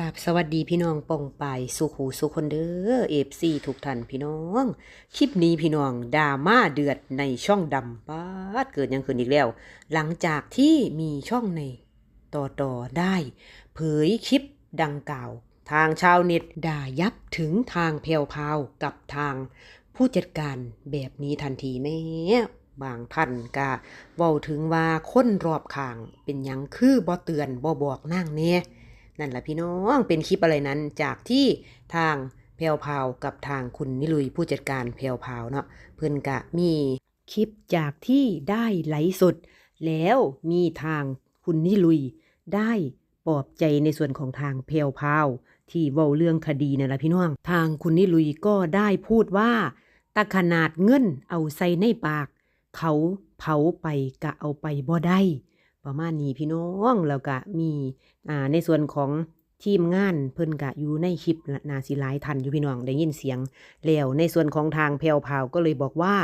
กับสวัสดีพี่น้องป่องปายสุขูสุคนเด้อเอฟซีทุกท่านพี่น้อง คลิปนี้พี่น้องดราม่าเดือดในช่องดำป้าดเกิดยังขึ้นอีกแล้ว หลังจากที่มีช่องในต่อต่อได้ เผยคลิปดังกล่าว ทางชาวเน็ตด่ายับถึงทางแพรวพาวกับทางผู้จัดการแบบนี้ทันทีแม่บางท่านก็เว้าถึงว่าคนรอบข้างเป็นยังคือบ่เตือนบ่บอกนางแน่ นั่นแหละพี่น้องเป็นคลิปอะไรนั้นจากที่ทางแพรวพาวกับทางคุณนิลุยผู้จัดการแพรวพาวเนาะเพื่อนกะมีคลิปจากที่ได้ไหลสด แล้วมีทางคุณนิลุย ได้ปลอบใจในส่วนของทางแพรวพาว ที่เว้าเรื่องคดีนั่นแหละพี่น้อง ทางคุณนิลุยก็ได้พูดว่าตาขนาดเงินเอาใส่ในปาก เขาเผาไปกะเอาไปบ่ได้ ประมาณนี้พี่น้องแล้วก็มีอ่าในส่วนของทีมงานเพิ่นกะอยู่ในคลิปนาสิหลายทันอยู่พี่น้องได้ยินเสียงแล้วในส่วนของทางแพวพาวก็เลยบอกว่า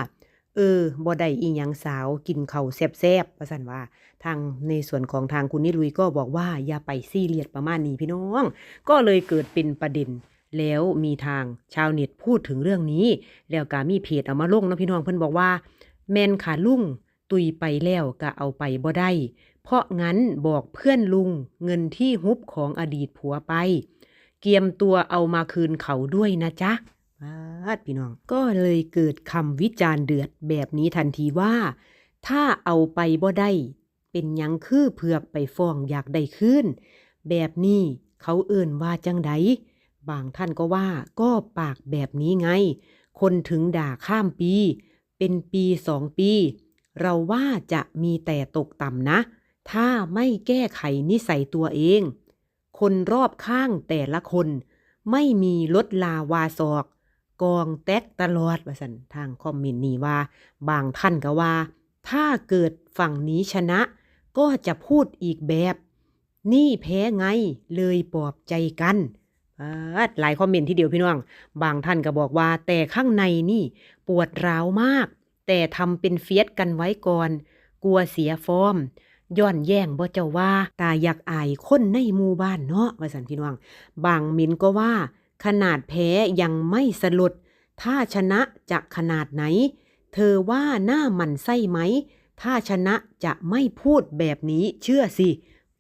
เออบ่ได้อีหยังสาวกินเข้าวแซ่บๆว่าซั่นว่า ทางในส่วนของทางคุณนิลุยก็บอกว่าอย่าไปซีเรียสประมาณนี้พี่น้อง ก็เลยเกิดเป็นประเด็น แล้วมีทางชาวเน็ตพูดถึงเรื่องนี้ แล้วก็มีเพจเอามาลงนะพี่น้องเพิ่นบอกว่า แมนขาลุ่ง ตุยไปแล้วก็เอาไปบ่ได้ เพราะงั้นบอกเพื่อนลุงเงินที่ฮุบของอดีตผัวไป เกียมตัวเอามาคืนเขาด้วยนะจ๊ะปาดพี่น้อง ก็เลยเกิดคำวิจารณ์เดือดแบบนี้ทันทีว่า ถ้าเอาไปบ่ได้ เป็นยังคือเผือกไปฟ้องอยากได้คืนแบบนี้เขาเอิ่นว่าจังใดบางท่านก็ว่าก็ปากแบบนี้ไง คนถึงด่าข้ามปี เป็นปีสองปี เราว่าจะมีแต่ตกต่ำนะ ถ้าไม่แก้ไขนิสัยตัวเอง คนรอบข้างแต่ละคน ไม่มีลดลาวาศอก กองแตกตลอดว่าสันทางคอมเมนต์นี้ว่า บางท่านก็ว่า ถ้าเกิดฝั่งนี้ชนะ ก็จะพูดอีกแบบ นี่แพ้ไงเลยปลอบใจกันหลายคอมเมนต์ที่เดียวพี่น้อง บางท่านก็บอกว่าแต่ข้างในนี่ปวดร้าวมาก แต่ทำเป็นเฟียสกันไว้ก่อน กลัวเสียฟอร์มย้อนแย่งบ่เจ้าว่าตาอยากอายคนในหมู่บ้านเนาะว่าสันพี่น้อง บางมินก็ว่า ขนาดแพ้ยังไม่สลด ถ้าชนะจะขนาดไหน เธอว่าหน้าหมันไส้ไหม ถ้าชนะจะไม่พูดแบบนี้เชื่อสิ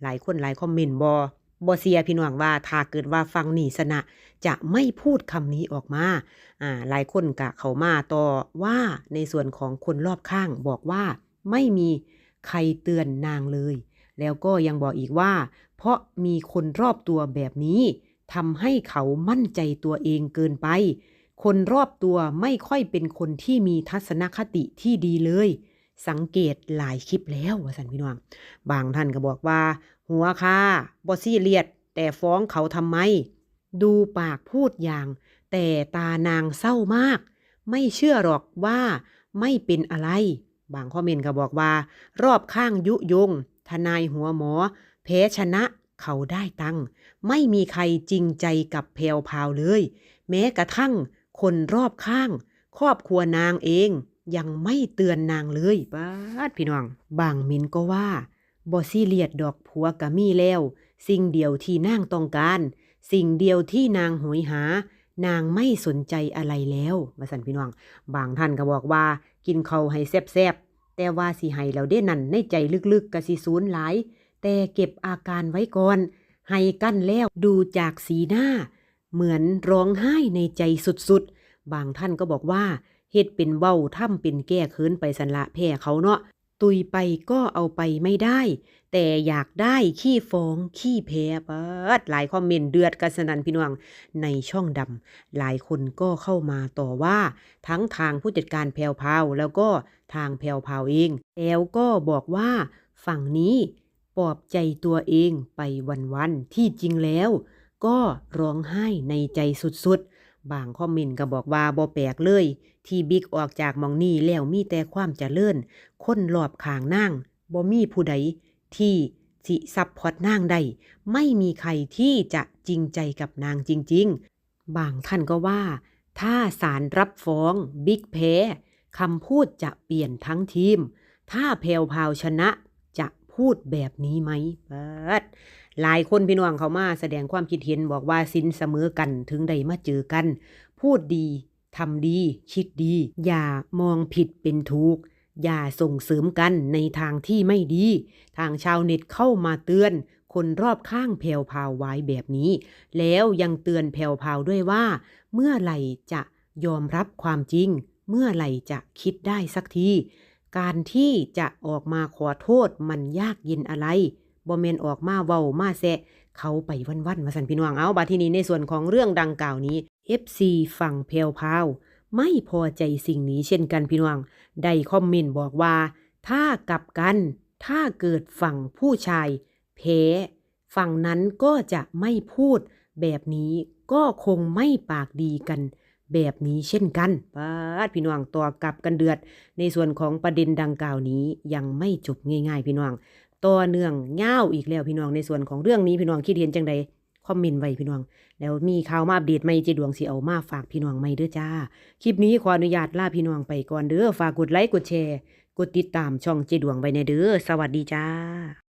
หลายคนหลายคอมเมนต์บอ บอเซียพี่น้องว่าถ้าเกิดว่าฟังนี่ชนะจะไม่พูดคำนี้ออกมาอ่าหลายคนกะเขามาต่อว่าในส่วนของคนรอบข้างบอกว่าไม่มีใครเตือนนางเลย แล้วก็ยังบอกอีกว่า เพราะมีคนรอบตัวแบบนี้ทำให้เขามั่นใจตัวเองเกินไป คนรอบตัวไม่ค่อยเป็นคนที่มีทัศนคติที่ดีเลย สังเกตหลายคลิปแล้วว่าสันพี่น้อง บางท่านก็บอกว่า หัวค่ะบอซี่เลียด แต่ฟ้องเขาทำไม ดูปากพูดอย่าง แต่ตานางเศร้ามาก ไม่เชื่อหรอกว่าไม่เป็นอะไร บางคอมเมนต์ก็บอกว่า รอบข้างยุยง ทนายหัวหมอแพ้ชนะเขาได้ตังค์ไม่มีใครจริงใจกับแพวพาวเลย แม้กระทั่ง คนรอบข้าง ครอบครัวนางเอง ยังไม่เตือนนางเลยป้าดพี่น้อง บางมินก็ว่า บอซี่เลียดดอกผัวกะมีแล้ว สิ่งเดียวที่นางต้องการ สิ่งเดียวที่นางหอยหา นางไม่สนใจอะไรแล้วมาสันพี่น้อง บางท่านก็บอกว่า กินเขาให้แซ่บๆ แต่ว่าสิให้เราได้นั่นในใจลึกๆกะสิสูญหลาย แต่เก็บอาการไว้ก่อน ให้กั้นแล้วดูจากสีหน้า เหมือนร้องไห้ในใจสุดๆ บางท่านก็บอกว่าเฮ็ดเป็นเบ้าถ้ำเป็นแก้เคินไปสันละแพ้เขาเนาะ ตุยไปก็เอาไปไม่ได้ แต่อยากได้ขี้ฟ้องขี้แพ้เปิดหลายคอมเมนต์เดือดกันสนันพี่น้องในช่องดำหลายคนก็เข้ามาต่อว่า ทั้งทางผู้จัดการแพวพาวแล้วก็ทางแพวพาวเองแล้วก็บอกว่าฝั่งนี้ปลอบใจตัวเองไปวันๆที่จริงแล้ว ก็ร้องไห้ในใจสุดๆ บางคอมเมนต์ก็บอกว่าบ่แปลกเลย ที่บิ๊กออกจากมองนี่แล้วมีแต่ความเจริญคนรอบข้างนางบ่มีผู้ใดที่สิซับพอร์ตนางได้ไม่มีใครที่จะจริงใจกับนางจริง ๆ บางท่านก็ว่า ถ้าศาลรับฟ้องบิ๊กแพ้คำพูดจะเปลี่ยนทั้งทีม ถ้าแพรวพาวชนะจะพูดแบบนี้ไหมเปิด หลายคนพี่น้องเขามาแสดงความคิดเห็นบอกว่าสินเสมอกันถึงได้มาเจอกัน พูดดีทำดี คิดดี อย่ามองผิดเป็นถูก อย่าส่งเสริมกันในทางที่ไม่ดี ทางชาวเน็ตเข้ามาเตือน คนรอบข้างแผ่วพาวไว้แบบนี้ แล้วยังเตือนแผ่วพาวด้วยว่า เมื่อไหร่จะยอมรับความจริง เมื่อไหร่จะคิดได้สักที การที่จะออกมาขอโทษมันยากเย็นอะไร บ่แมนออกมาเว้ามาแซะ เขาไปวันๆมาสันพี่น้องเอาบาทีนี้ในส่วนของเรื่องดังกล่าวนี้ FC ฝั่งแพลวพาวไม่พอใจสิ่งนี้เช่นกันพี่น้องได้คอมเมนต์บอกว่า ถ้ากลับกัน ถ้าเกิดฝั่งผู้ชายแพ้ฝั่งนั้นก็จะไม่พูดแบบนี้ก็คงไม่ปากดีกัน แบบนี้เช่นกันป้าพี่น้องต่อกลับกันเดือด ในส่วนของประเด็นดังกล่าวนี้ยังไม่จบง่าย ๆ พี่น้อง ต่อเนื่องเง่าอีกแล้วพี่น้องในส่วนของเรื่องนี้พี่น้องคิดเห็นจังใดคอมเมนต์ไว้พี่น้อง แล้วมีข่าวมาอัปเดตไหม่เจดวงสีเอามาฝากพี่น้องไหม่เด้อจ้า คลิปนี้ขออนุญาตลาพี่น้องไปก่อนเด้อฝากกดไลค์กดแชร์ กดติดตามช่องเจดวงไว้ในเด้อสวัสดีจ้า